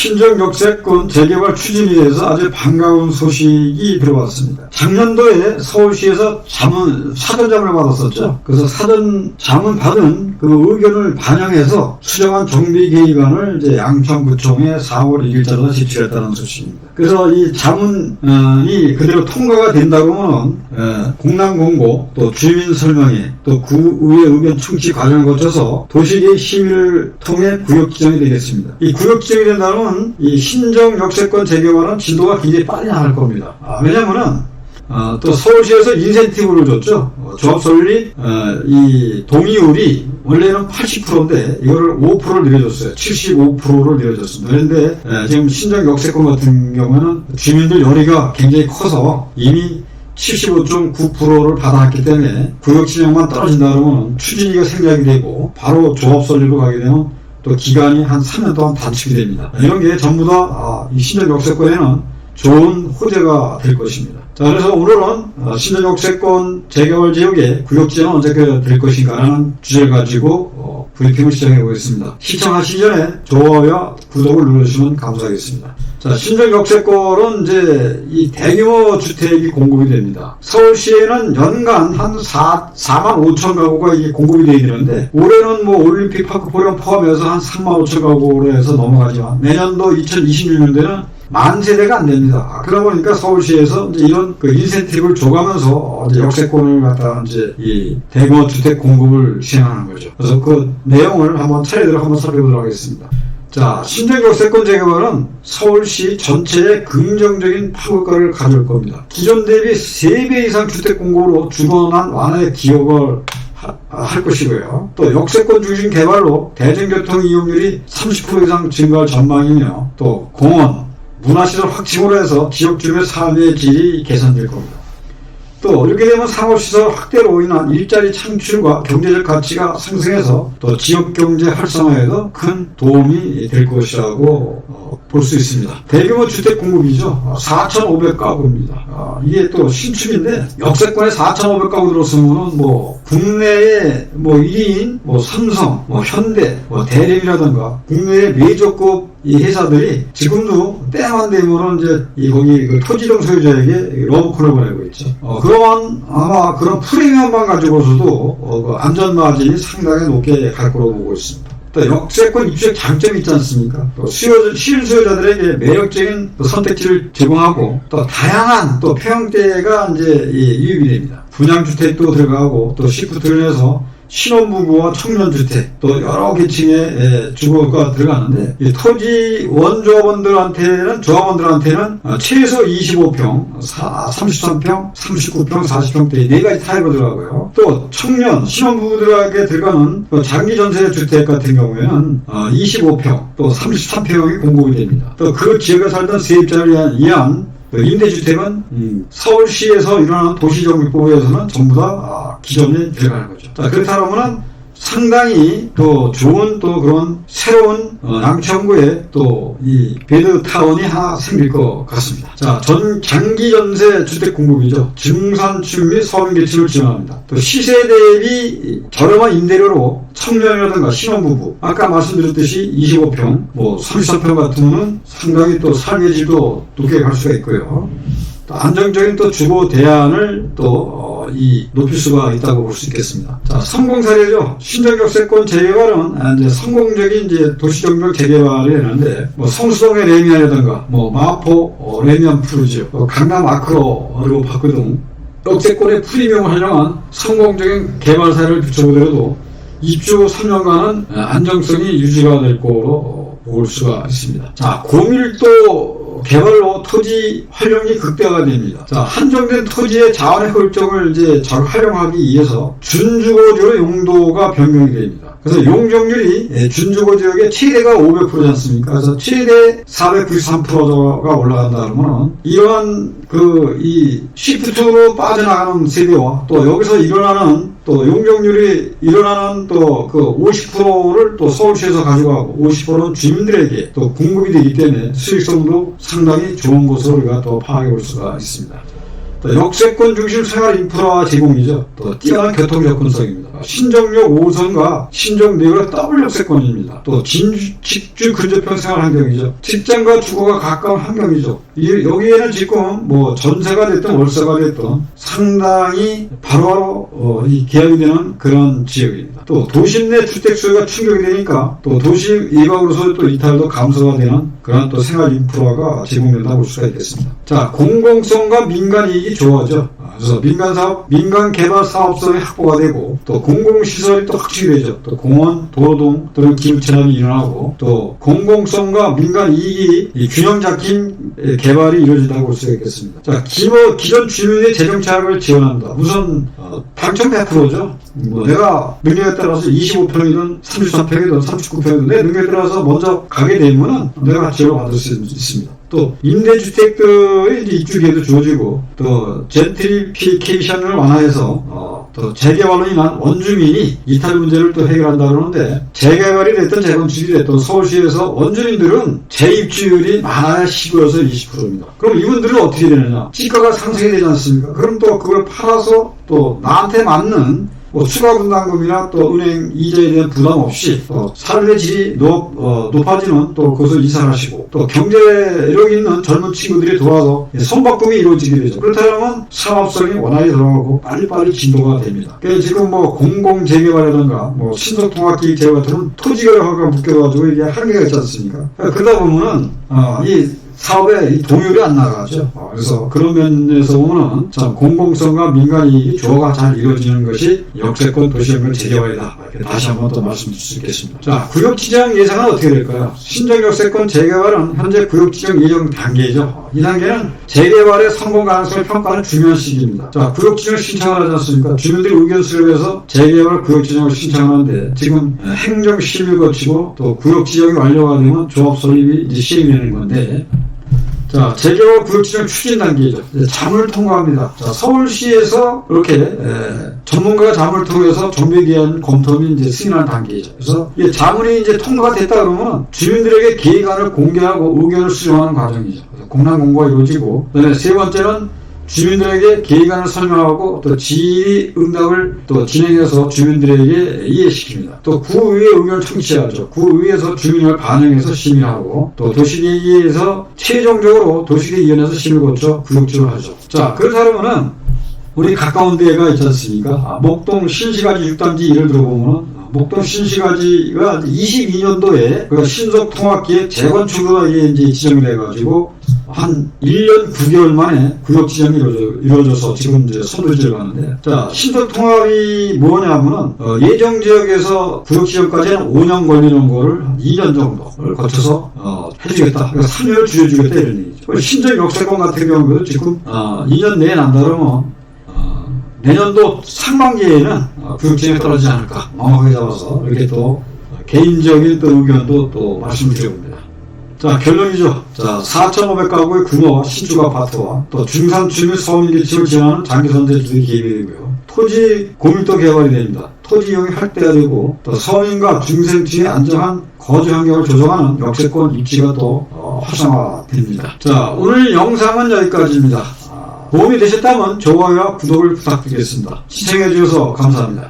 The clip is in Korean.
신정 역세권 재개발 추진에 대해서 아주 반가운 소식이 들어왔습니다. 작년도에 서울시에서 자문, 사전자문을 받았었죠. 그래서 사전 자문 받은 그 의견을 반영해서 수정한 정비계획안을 이제 양천구청에 4월 1일자로 제출했다는 소식입니다. 그래서 이 자문이 그대로 통과가 된다고 하면 어, 공람공고 또 주민 설명회 또 구의회 의견 충치 과정을 거쳐서 도시계획 심의를 통해 구역 지정이 되겠습니다. 이 구역 지정이 된다면 이 신정 역세권 재개발은 진도가 굉장히 빨리 나갈 겁니다. 아, 왜냐면은 어, 또 서울시에서 인센티브를 줬죠. 어, 조합 설립 어, 이 동의율이 원래는 80%인데 이거를 5%를 늘려줬어요. 75%를 늘려줬습니다. 그런데 에, 지금 신정 역세권 같은 경우는 주민들 열의가 굉장히 커서 이미 75.9%를 받아왔기 때문에 구역 지정만 떨어진다 그러면 추진위가 생략이 되고 바로 조합 설립으로 가게 되면 또 기간이 한 3년 동안 단축이 됩니다. 이런 게 전부 다 아, 이 신정 역세권에는 좋은 호재가 될 것입니다. 자, 그래서 오늘은 어, 신전 역세권 재개발 지역의 구역지는 언제 될 것인가라는 주제를 가지고 어, 브리핑을 시작해 보겠습니다. 시청하시기 전에 좋아요와 구독을 눌러주시면 감사하겠습니다. 자, 신전역세권은 이제 이 대규모 주택이 공급이 됩니다. 서울시에는 연간 한 4, 4만 5천 가구가 이게 공급이 되어 있는데 올해는 뭐 올림픽 파크 보령 포함해서 한 3만 5천 가구로 해서 넘어가지만 내년도 2026년도에는 만 세대가 안 됩니다. 아, 그러다 보니까 서울시에서 이제 이런 그 인센티브를 줘가면서 이제 역세권을 갖다 이제 이 대규모 주택 공급을 시행하는 거죠. 그래서 그 내용을 한번 차례대로 한번 살펴보도록 하겠습니다. 자, 신정 역세권 재개발은 서울시 전체에 긍정적인 파급가를 가져올 겁니다. 기존 대비 3배 이상 주택 공급으로 주거난 기여를 하- 할 것이고요. 또 역세권 중심 개발로 대중교통 이용률이 30% 이상 증가할 전망이며 또 공원, 문화시설 확충으로 해서 지역 주민의 삶의 질이 개선될 겁니다. 또 이렇게 되면 상업시설 확대로 인한 일자리 창출과 경제적 가치가 상승해서 또 지역 경제 활성화에도 큰 도움이 될 것이라고 어, 볼수 있습니다. 대규모 주택 공급이죠. 4,500가구입니다. 아, 이게 또 신축인데 역세권에 4,500가구 들었으면 뭐 국내에 뭐 1인, 뭐 삼성, 뭐 현대, 뭐 대림이라든가 국내의 메이저급 이 회사들이 지금도 때만 되면은 이제 이 거기 그 토지정 소유자에게 러브콜을 보내고 있죠. 어, 그러한 아마 그런 프리미엄만 가지고서도 어, 그 안전 마진이 상당히 높게 갈 거라고 보고 있습니다. 또 역세권 입주의 장점이 있지 않습니까? 또 수요, 실수요자들에게 매력적인 또 선택지를 제공하고 또 다양한 또 평대가 이제 이 유입이 됩니다. 분양주택도 들어가고 또 시프트를 해서 신혼부부와 청년주택 또 여러 계층의 예, 주거가 들어가는데 이 토지 원조원들한테는 조합원들한테는 어, 최소 25평, 33평, 39평, 40평대 네 가지 타입으로 들어가고요. 또 청년 신혼부부들에게 들어가는 그 장기 전세 주택 같은 경우에는 어, 25평 또 33평이 공급이 됩니다. 또 그 지역에 살던 세입자를 위한 그 임대주택은 음, 서울시에서 일어나는 도시정비법에서는 전부 다 아, 기존에 들어가는 거죠. 자, 그렇다면은 상당히 또 좋은 또 그런 새로운 어, 양천구에 또 이 베드타운이 하나 생길 것 같습니다. 자, 전 장기 전세 주택 공급이죠. 중산층 및 서민계층을 지원합니다. 또 시세 대비 저렴한 임대료로 청년이라든가 신혼부부 아까 말씀드렸듯이 25평, 뭐 33평 같으면은 상당히 또 삶의 질도 높게 갈 수가 있고요. 또 안정적인 또 주거 대안을 또 이 높일 수가 있다고 볼 수 있겠습니다. 자, 성공 사례죠. 신정역세권 재개발은 아, 이제 성공적인 이제 도시정비 재개발이 되는데 뭐 성수동의 레미안이라든가 뭐 마포 어, 레미안 푸르지오, 어, 강남 아크로로 바꾸등 역세권의 프리미엄을 활용한 성공적인 개발 사례를 비춰보더라도 입주 3년간은 안정성이 유지가 될 거로 볼 수가 있습니다. 자, 고밀도 개발로 토지 활용이 극대화가 됩니다. 자, 한정된 토지의 자원의 헐정을 이제 잘 활용하기 위해서 준주거지로 용도가 변경이 됩니다. 그래서 용적률이 예, 준주거 지역의 최대가 500%지 않습니까? 그래서 최대 493%가 올라간다 그러면 이러한 그 이 시프트로 빠져나가는 세대와 또 여기서 일어나는 또 용적률이 일어나는 또 그 50%를 또 서울시에서 가져가고 50%는 주민들에게 또 공급이 되기 때문에 수익성도 상당히 좋은 것으로 우리가 또 파악해 볼 수가 있습니다. 또 역세권 중심 생활 인프라 제공이죠. 또 뛰어난 교통 접근성입니다. 신정역 5호선과 신정역의 더블 역세권입니다. 또 진주, 근접형 생활 환경이죠. 직장과 주거가 가까운 환경이죠. 이- 여기에는 지금 뭐 전세가 됐든 월세가 됐든 상당히 바로바로 어, 이 계약이 되는 그런 지역입니다. 또 도심 내 주택 수요가 충족이 되니까 또 도심 이방으로서 또 이탈도 감소가 되는 그런 또 생활 인프라가 제공된다고 볼 수가 있겠습니다. 자, 공공성과 민간 이익이 좋아져. 아, 그래서 민간 사업, 민간 개발 사업성이 확보가 되고 또 공공시설이 또 확충이 되죠. 또 공원, 도로등 또는 기후체납이 일어나고 또 공공성과 민간 이익이 이 균형 잡힌 에, 개발이 이루어진다고 볼 수가 있겠습니다. 자, 기본 기존 주민의 재정 차익을 지원한다. 우선 어, 당첨 100%죠. 뭐 내가 능력에 따라서 25평이든 33평이든 39평이든 내 능력에 따라서 먼저 가게 되면은 내가 지원을 받을 수 있습니다. 또 임대주택들의 이제 입주기에도 주어지고 또 젠트리피케이션을 완화해서 어, 또 재개발로 인한 원주민이 이탈 문제를 또 해결한다 그러는데 재개발이 됐든 재건축이 됐든 서울시에서 원주민들은 재입주율이 많아야 15에서 20%입니다. 그럼 이분들은 어떻게 되느냐? 시가가 상승이 되지 않습니까? 그럼 또 그걸 팔아서 또 나한테 맞는 뭐 추가 분담금이나 또 은행 이자에 대한 부담 없이 또 삶의 질이 높, 어, 높아지는 또 그것을 이사하시고 또 경제력 있는 젊은 친구들이 돌아서 선박금이 이루어지게 되죠. 그렇다면 산업성이 원활히 돌아가고 빨리빨리 진도가 됩니다. 그래서 지금 뭐 공공재개발이라든가 뭐 신속통합기획 제휴 같은 토지개발과 묶여가지고 이게 한계가 있지 않습니까? 그러다 보면은 어, 이 사업에 이 동율이 안 나가죠. 어, 그래서 그런 면에서 보면은 참 공공성과 민간 이익이 조화가 잘 이루어지는 것이 역세권 도시연결 재개발이다. 다시 한번 또 말씀드릴 수 있겠습니다. 자, 구역 지정 예상은 어떻게 될까요? 신정 역세권 재개발은 현재 구역 지정 예정 단계죠. 어, 이 단계는 재개발의 성공 가능성을 평가하는 중요한 시기입니다. 자, 구역 지정 신청을 하지 않습니까? 주민들이 의견 수렴해서 재개발 구역 지정을 신청하는데 지금 행정 심의를 거치고 또 구역 지정이 완료가 되면 조합 설립이 이제 시행이 되는 건데 자, 재개발 구역지정 추진 단계죠. 잠을 통과합니다. 자, 서울시에서 이렇게 에, 전문가가 잠을 통해서 정비기한 검토 및 이제 승인하는 단계죠. 그래서 이 자문이 이제 통과가 됐다 그러면 주민들에게 계획안을 공개하고 의견을 수렴하는 과정이죠. 공란 공고가 이루어지고, 그다음에 세 번째는 주민들에게 계획안을 설명하고 또 지휘 응답을 또 진행해서 주민들에게 이해시킵니다. 또 구의회 의견을 청취하죠. 구의회에서 주민을 반영해서 심의하고 또 도시계획에서 최종적으로 도시계획위원회에서 심의 거쳐 구역지를 하죠. 자, 그렇다 그러면은 우리 가까운 데가 있지 않습니까? 아, 목동 신시가지 6단지 예를 들어보면은 목동 신시가지가 22년도에 그 신속통합기획 재건축으로 이제 지정이 돼가지고 한 1년 9개월 만에 구역 지정이 이루어져, 이루어져서 지금 이제 선두지를 가는데 자 신속통합이 뭐냐면은 어, 예정 지역에서 구역 지정까지는 5년 걸리는 거를 한 2년 정도를 거쳐서 어, 해주겠다. 그러니까 3년을 줄여주겠다 이런 얘기죠. 신정 역세권 같은 경우도 지금 어, 2년 내에 난다 그러면 어, 내년도 상반기에는 어, 구역 지정에 떨어지지 않을까 명확하게 잡아서 이렇게 또 개인적인 또 의견도 또 말씀드려봅니다. 자, 결론이죠. 자, 4,500가구의 규모와 신축 아 파트와 또 중산주 및 서민계층을 지원하는 장기선대주택이 개입이 되고요. 토지 고밀도 개발이 됩니다. 토지 이용이 활대화되고 또 서민과 중생층의 안정한 거주 환경을 조성하는 역세권 입지가 또 어, 활성화됩니다. 자, 오늘 영상은 여기까지입니다. 아, 도움이 되셨다면 좋아요와 구독을 부탁드리겠습니다. 시청해주셔서 감사합니다.